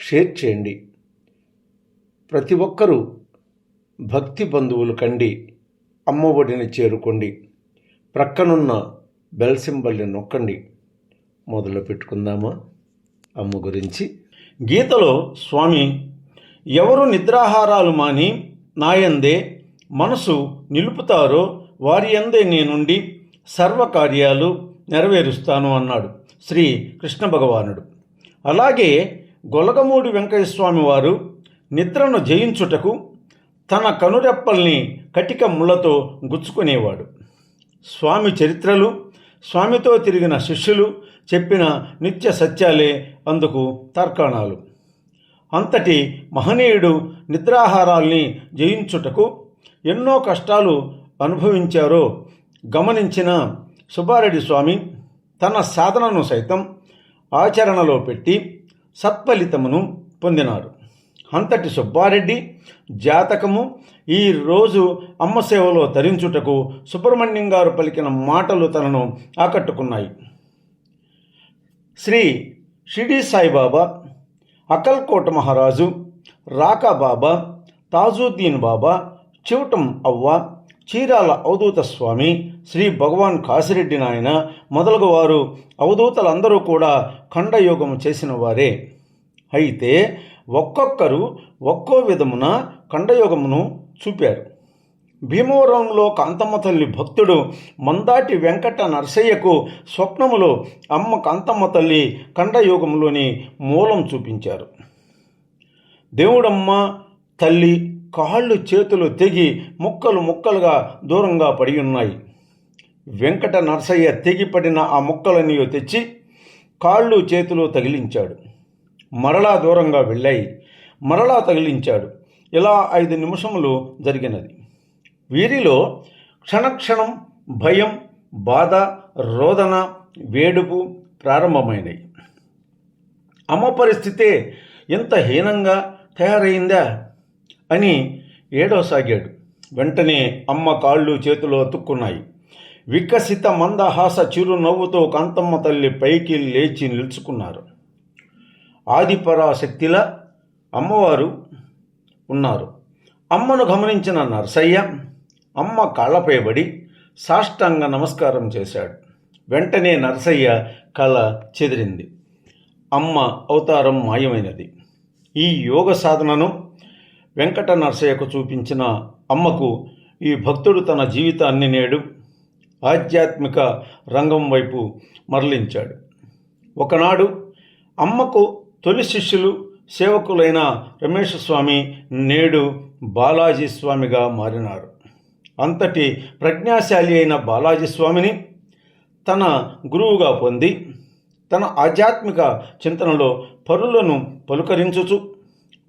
Share చేయండి. ప్రతి ఒక్కరూ భక్తి బంధువులు కండి అమ్మఒడిని చేరుకోండి ప్రక్కనున్న బెల్ సింబల్ని నొక్కండి. మొదలు పెట్టుకుందామా? అమ్మ గురించి. గీతలో స్వామి ఎవరు నిద్రాహారాలు మాని నాయందే మనసు నిలుపుతారో వారి అందే నేనుండి సర్వకార్యాలు నెరవేరుస్తాను అన్నాడు శ్రీ కృష్ణ భగవానుడు. అలాగే గొలగమూడి వెంకటస్వామి వారు నిద్రను జయించుటకు తన కనురెప్పల్ని కటిక ముళ్ళతో గుచ్చుకునేవాడు. స్వామి చరిత్రలు స్వామితో తిరిగిన శిష్యులు చెప్పిన నిత్య సత్యాలే అందుకు తర్కాణాలు. అంతటి మహనీయుడు నిద్రాహారాల్ని జయించుటకు ఎన్నో కష్టాలు అనుభవించారో గమనించిన సుబ్బారెడ్డి స్వామి తన సాధనను సైతం ఆచరణలో పెట్టి సత్ఫలితమును పొందినారు. అంతటి సుబ్బారెడ్డి జాతకము ఈ రోజు అమ్మ సేవలో తరించుటకు సుబ్రహ్మణ్యం గారు పలికిన మాటలు తనను ఆకట్టుకున్నాయి. శ్రీ షిడి సాయిబాబా అకల్కోట మహారాజు రాకా బాబా తాజుద్దీన్ బాబా చివటం అవ్వ చీరాల అవధూత స్వామి శ్రీ భగవాన్ కాసిరెడ్డి నాయన మొదలగు వారు అవధూతలందరూ కూడా ఖండయోగం చేసిన వారే అయితే ఒక్కొక్కరు ఒక్కో విధమున ఖండయోగమును చూపారు. భీమవరంలో కాంతమ్మ తల్లి భక్తుడు మందాటి వెంకట నరసయ్యకు స్వప్నములో అమ్మ కాంతమ్మ తల్లి ఖండయోగంలోని మూలం చూపించారు. దేవుడమ్మ తల్లి కాళ్ళు చేతులు తెగి ముక్కలు ముక్కలుగా దూరంగా పడి ఉన్నాయి. వెంకట నరసయ్య తెగిపడిన ఆ ముక్కలన్నీ తెచ్చి కాళ్ళు చేతులు తగిలించాడు. మరలా దూరంగా వెళ్ళాయి. మరలా తగిలించాడు. ఇలా ఐదు నిమిషములు జరిగినది. వీరిలో క్షణక్షణం భయం బాధ రోదన వేడుపు ప్రారంభమైనవి అమ్మ పరిస్థితే ఎంత హీనంగా తయారైందా? అని ఏడవసాగాడు. వెంటనే అమ్మ కాళ్ళు చేతులు అతుక్కున్నాయి. వికసిత మందహాస చిరునవ్వుతో కంతమ్మ కాంతమ్మ తల్లి పైకి లేచి నిలుచుకున్నారు. ఆదిపరాశక్తిల అమ్మవారు ఉన్నారు. అమ్మను గమనించిన నర్సయ్య అమ్మ కాళ్ళపై పడి సాష్టాంగ నమస్కారం చేశాడు. వెంటనే నరసయ్య కళ చెదిరింది. అమ్మ అవతారం మాయమైనది. ఈ యోగ సాధనను వెంకట నరసయ్యకు చూపించిన అమ్మకు ఈ భక్తుడు తన జీవితాన్ని నేడు ఆధ్యాత్మిక రంగం వైపు మరలించాడు. ఒకనాడు అమ్మకు తొలి శిష్యులు సేవకులైన రమేష్ స్వామి నేడు బాలాజీ స్వామిగా మారినారు. అంతటి ప్రజ్ఞాశాలి అయిన బాలాజీ స్వామిని తన గురువుగా పొంది తన ఆధ్యాత్మిక చింతనలో పరులను పలుకరించుచు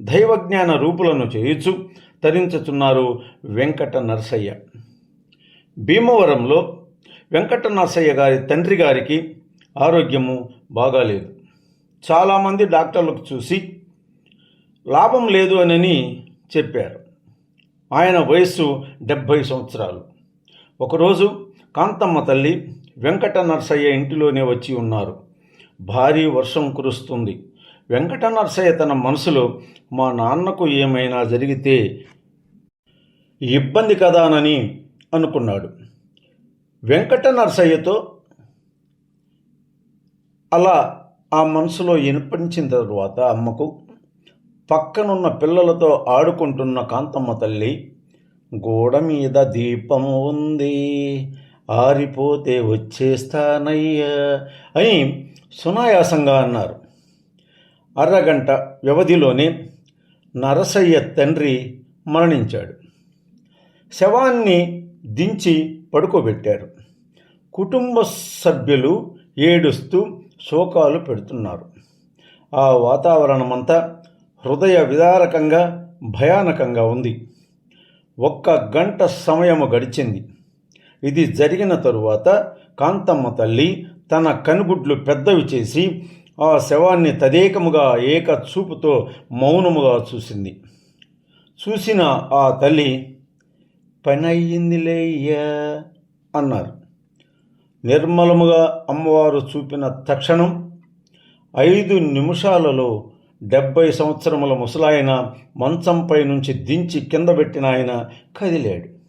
దైవజ్ఞాన రూపులను చేయుచు తరించుచున్నారు వెంకట నరసయ్య. భీమవరంలో వెంకట నరసయ్య గారి తండ్రి గారికి ఆరోగ్యము బాగాలేదు. చాలామంది డాక్టర్లకు చూసి లాభం లేదు అని చెప్పారు. ఆయన వయస్సు డెబ్భై సంవత్సరాలు. ఒకరోజు కాంతమ్మ తల్లి వెంకట నరసయ్య ఇంటిలోనే వచ్చి ఉన్నారు. భారీ వర్షం కురుస్తుంది. వెంకట నరసయ్య తన మనసులో మా నాన్నకు ఏమైనా జరిగితే ఇబ్బంది కదానని అనుకున్నాడు. వెంకట నరసయ్యతో అలా ఆ మనసులో వినిపించిన తరువాత అమ్మకు పక్కనున్న పిల్లలతో ఆడుకుంటున్న కాంతమ్మ తల్లి గోడ మీద దీపం ఉంది. ఆరిపోతే వచ్చేస్తానయ్యా అని సునాయాసంగా అన్నారు. అరగంట వ్యవధిలోనే నరసయ్య తండ్రి మరణించాడు. శవాన్ని దించి పడుకోబెట్టారు. కుటుంబ సభ్యులు ఏడుస్తూ శోకాలు పెడుతున్నారు. ఆ వాతావరణమంతా హృదయ విదారకంగా భయానకంగా ఉంది. ఒక్క గంట సమయము గడిచింది. ఇది జరిగిన తరువాత కాంతమ్మ తల్లి తన కనుగుడ్లు పెద్దవి చేసి ఆ శవాన్ని తదేకముగా ఏక చూపుతో మౌనముగా చూసింది. చూసిన ఆ తల్లి పని అయ్యిందిలేయ్యా అన్నారు. నిర్మలముగా అమ్మవారు చూపిన తక్షణం ఐదు నిమిషాలలో డెబ్బై సంవత్సరముల ముసలాయన మంచంపై నుంచి దించి కింద పెట్టిన ఆయన కదిలాడు.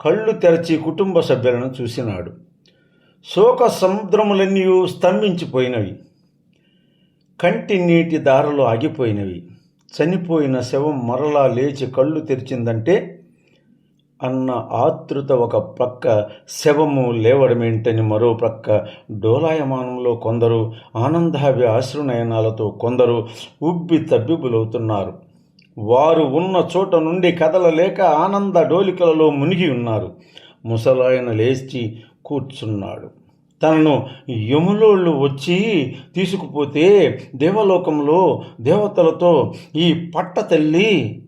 కళ్ళు తెరచి కుటుంబ సభ్యులను చూసినాడు. శోక సముద్రములన్నీ స్తంభించిపోయినవి. కంటి నీటి దారలు ఆగిపోయినవి. చనిపోయిన శవం మరలా లేచి కళ్ళు తెరిచిందంటే అన్న ఆతృత ఒక ప్రక్క శవము లేవడమేంటని మరో ప్రక్క డోలాయమానంలో కొందరు ఆనందాభి ఆశ్రునయనాలతో కొందరు ఉబ్బి తబ్బిబులవుతున్నారు. వారు ఉన్న చోట నుండి కదలలేక ఆనంద డోలికలలో మునిగి ఉన్నారు. ముసలాయన లేచి కూర్చున్నాడు. తనను యములోళ్ళు వచ్చి తీసుకుపోతే దేవలోకంలో దేవతలతో ఈ పట్ట తల్లి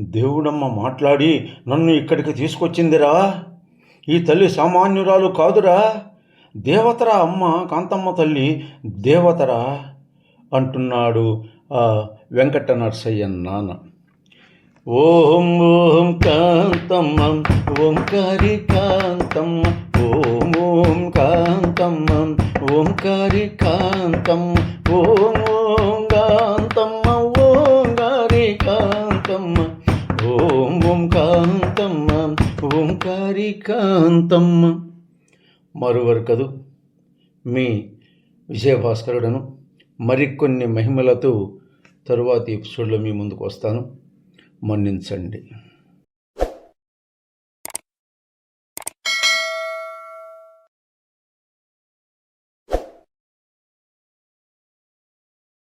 దేవుడమ్మ మాట్లాడి నన్ను ఇక్కడికి తీసుకొచ్చిందిరా. ఈ తల్లి సామాన్యురాలు కాదురా. దేవతరా అమ్మ కాంతమ్మ తల్లి దేవతరా అంటున్నాడు ఆ వెంకట నరసయ్య నాన్న. ఓం ఓం కాంతమ్మ ఓంకారి కాంతమ్మ కాంతమ్మ ఓంకారి కాంతం ఓం ఓం కాంతమ్మ ఓంకారి కాంతమ్మ ఓం ఓంకాంతమ్మ ఓంకారి కాంతమ్మ మరువరు కదు? మీ విజయభాస్కరుడను మరికొన్ని మహిమలతో తరువాతి ఎపిసోడ్లో మీ ముందుకు వస్తాను. మన్నించండి.